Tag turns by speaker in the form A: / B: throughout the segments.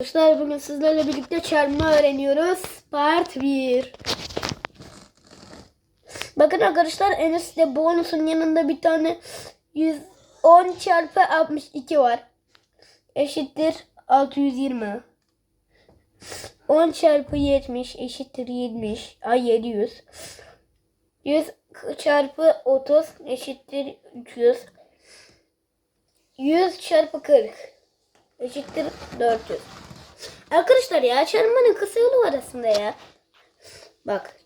A: Arkadaşlar bugün sizlerle birlikte çarpma öğreniyoruz. Part 1. Bakın arkadaşlar en üstte bonusun yanında bir tane 110 çarpı 62 var. Eşittir 620. 10 çarpı 70 eşittir 70. Ay 700. 100 çarpı 30 eşittir 300. 100 çarpı 40 eşittir 400. Arkadaşlar ya çarpmanın kısa yolu var aslında ya. Bak.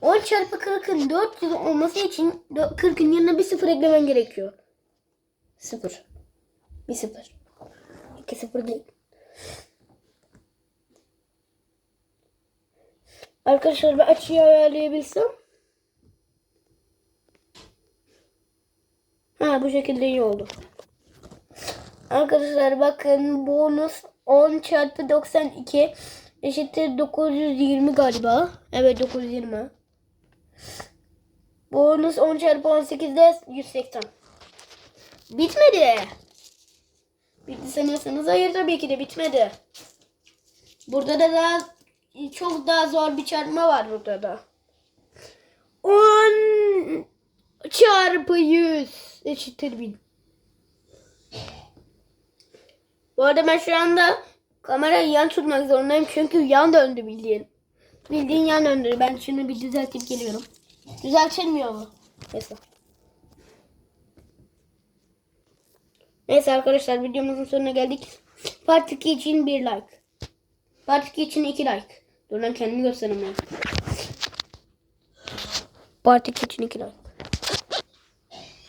A: 10 çarpı 40'ın 400 olması için 40'ın yanına bir sıfır eklemen gerekiyor. Sıfır. Bir sıfır. İki sıfır değil. Arkadaşlar ben açıyı ayarlayabilsem. Ha bu şekilde iyi oldu. Arkadaşlar bakın bonus 10 çarpı 92 eşittir 920 galiba. Evet 920. Bonus 10 çarpı 18 de 180. Bitmedi. Bitti sanıyorsanız hayır tabii ki de bitmedi. Burada da daha çok daha zor bir çarpma var burada da. 10 çarpı 100 eşittir 1000. Bu arada ben şu anda kamerayı yan tutmak zorundayım çünkü yan döndü bildiğin. Bildiğin yan döndü. Ben şunu bir düzeltip geliyorum. Düzeltilmiyor mu? Neyse. Neyse arkadaşlar videomuzun sonuna geldik. Part 2 için bir like. Part 2 için 2 like. Dur lan kendimi göstereyim ya. Part 2 için 2 like.